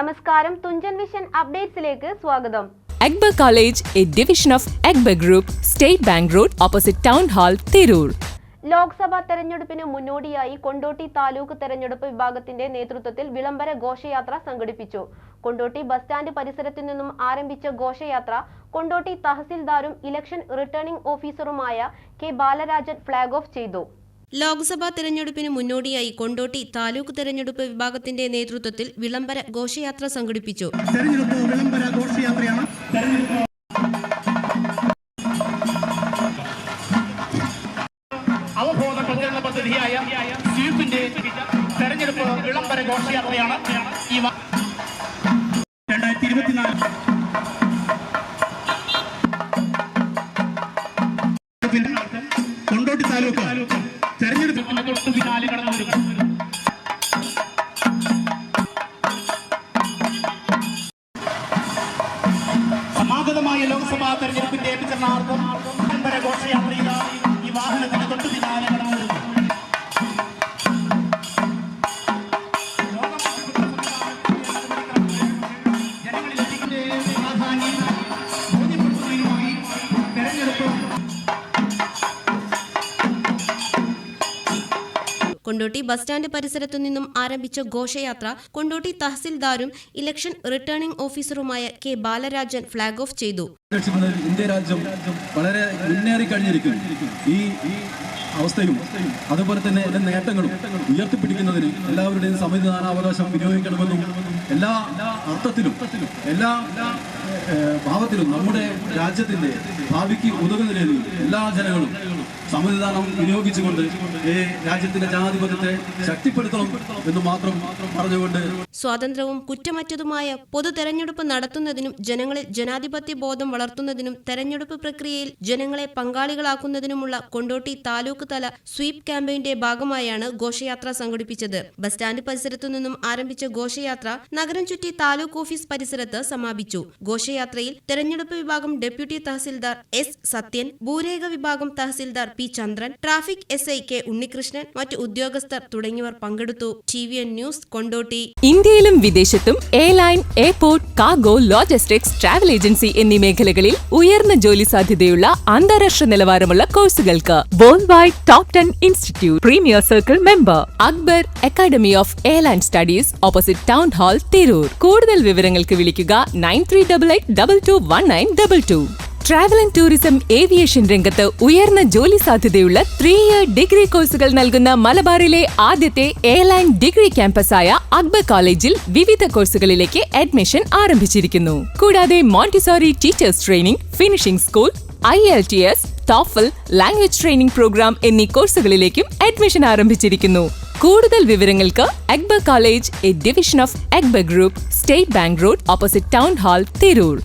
നമസ്കാരം. തുഞ്ചൻ വിഷൻ അപ്ഡേറ്റ്സിലേക്ക് സ്വാഗതം. Akbar college A division of Akbar group state bank road opposite town hall Tirur. Lok Sabha തെരഞ്ഞെടുപ്പിന് മുന്നോടിയായി കൊണ്ടോട്ടി താലൂക്ക് തെരഞ്ഞെടുപ്പ് വിഭാഗത്തിന്റെ നേതൃത്വത്തിൽ വിളംബര ഘോഷയാത്ര സംഘടിപ്പിച്ചു. കൊണ്ടോട്ടി ബസ് സ്റ്റാൻഡ് പരിസരത്തു നിന്നും ആരംഭിച്ച ഘോഷയാത്ര കൊണ്ടോട്ടി തഹസിൽദാരും ഇലക്ഷൻ റിട്ടേണിംഗ് ഓഫീസറുമായ കെ ബാലരാജൻ ഫ്ളാഗ് ഓഫ് ചെയ്തു. ലോക്സഭാ തെരഞ്ഞെടുപ്പിന് മുന്നോടിയായി കൊണ്ടോട്ടി താലൂക്ക് തെരഞ്ഞെടുപ്പ് വിഭാഗത്തിന്റെ നേതൃത്വത്തിൽ വിളംബര ഘോഷയാത്ര സംഘടിപ്പിച്ചു. അവബോധ പദ്ധതിയായ സ്വീപിന്റെ തെരഞ്ഞെടുപ്പ് വിളംബര ഘോഷയാത്രയാണ് ഈ തെരഞ്ഞെടുപ്പിന്റെ തൊട്ട് പിന്നാലെ കടന്നു സമാഗതമായ ലോക്സഭാ തെരഞ്ഞെടുപ്പിന്റെ വിതരണാർത്ഥം വിളംബര കൊണ്ടോട്ടി ബസ് സ്റ്റാൻഡ് പരിസരത്തു നിന്നും ആരംഭിച്ച ഘോഷയാത്ര കൊണ്ടോട്ടി തഹസിൽദാരും ഇലക്ഷൻ റിട്ടേണിംഗ് ഓഫീസറുമായ കെ ബാലരാജൻ ഫ്ളാഗ് ഓഫ് ചെയ്തു. ഇന്ത്യ രാജ്യം വളരെ മുന്നേറി കഴിഞ്ഞിരിക്കുന്നു ഈ അവസ്ഥയും അതുപോലെ തന്നെ എല്ലാ നേട്ടങ്ങളും ഉയർത്തിപ്പിടിക്കുന്നതിന് എല്ലാവരുടെയും സമ്മതിദാനാവകാശം വിനിയോഗിക്കണമെന്നും എല്ലാ അർത്ഥത്തിലും എല്ലാ ഭാവത്തിലും നമ്മുടെ രാജ്യത്തിന്റെ ഭാവിക്ക് ഉതകുന്ന രീതിയിൽ എല്ലാ ജനങ്ങളും സമ്മതിദാനം വിനിയോഗിച്ചുകൊണ്ട് ഈ രാജ്യത്തിന്റെ ജനാധിപത്യത്തെ ശക്തിപ്പെടുത്തണം എന്ന് മാത്രം പറഞ്ഞുകൊണ്ട് സ്വാതന്ത്ര്യവും കുറ്റമറ്റതുമായ പൊതു തെരഞ്ഞെടുപ്പ് നടത്തുന്നതിനും ജനങ്ങളിൽ ജനാധിപത്യ ബോധം വളർത്തുന്നതിനും തെരഞ്ഞെടുപ്പ് പ്രക്രിയയിൽ ജനങ്ങളെ പങ്കാളികളാക്കുന്നതിനുമുള്ള കൊണ്ടോട്ടി താലൂക്ക് തല സ്വീപ് ക്യാമ്പയിന്റെ ഭാഗമായാണ് ഘോഷയാത്ര സംഘടിപ്പിച്ചത്. ബസ് സ്റ്റാൻഡ് പരിസരത്തു നിന്നും ആരംഭിച്ച ഘോഷയാത്ര നഗരം ചുറ്റി താലൂക്ക് ഓഫീസ് പരിസരത്ത് സമാപിച്ചു. ഘോഷയാത്രയിൽ തെരഞ്ഞെടുപ്പ് വിഭാഗം ഡെപ്യൂട്ടി തഹസിൽദാർ എസ് സത്യൻ ഭൂരേഖ വിഭാഗം tahsildar P Chandran traffic S I K Unnikrishnan മറ്റ് ഉദ്യോഗസ്ഥർ തുടങ്ങിയവർ പങ്കെടുത്തു. T V N news Kondotty. ഇന്ത്യയിലും വിദേശത്തും airline airport cargo logistics travel agency എന്നീ മേഖലകളിൽ ഉയർന്ന ജോലി സാധ്യതയുള്ള അന്താരാഷ്ട്ര നിലവാരമുള്ള കോഴ്സുകൾക്ക് world top ten institute premier circle member Akbar academy of airline studies opposite town hall Tirur. കൂടുതൽ വിവരങ്ങൾക്ക് വിളിക്കുക nine three double eight double two one nine double two travel and tourism aviation രംഗത്ത് ഉയർന്ന ജോലി സാധ്യതയുള്ള ത്രീ ഇയർ ഡിഗ്രി കോഴ്സുകൾ നൽകുന്ന മലബാറിലെ ആദ്യത്തെ എയർലൈൻ ഡിഗ്രി ക്യാമ്പസായ അക്ബർ കോളേജിൽ വിവിധ കോഴ്സുകളിലേക്ക് അഡ്മിഷൻ ആരംഭിച്ചിരിക്കുന്നു. കൂടാതെ Montessori teachers training finishing school I L T S TOEFL language training program എന്നീ കോഴ്സുകളിലേക്കും അഡ്മിഷൻ ആരംഭിച്ചിരിക്കുന്നു. കൂടുതൽ വിവരങ്ങൾക്ക് Akbar college A division of Akbar group state bank road opposite town hall Tirur.